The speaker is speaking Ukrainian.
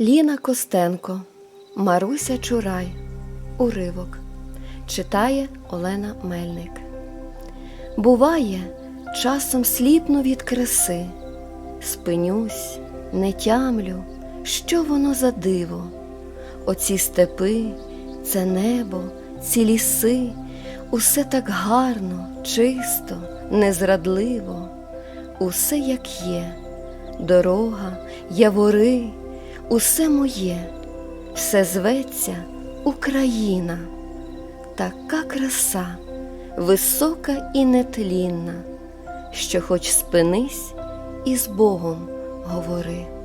Ліна Костенко, Маруся Чурай. Уривок. Читає Олена Мельник. Буває, часом сліпну від краси, спинюсь, не тямлю, що воно за диво. Оці степи, це небо, ці ліси, усе так гарно, чисто, незрадливо, усе як є, дорога, явори, усе моє, все зветься Україна, така краса, висока і нетлінна, що хоч спинись і з Богом говори.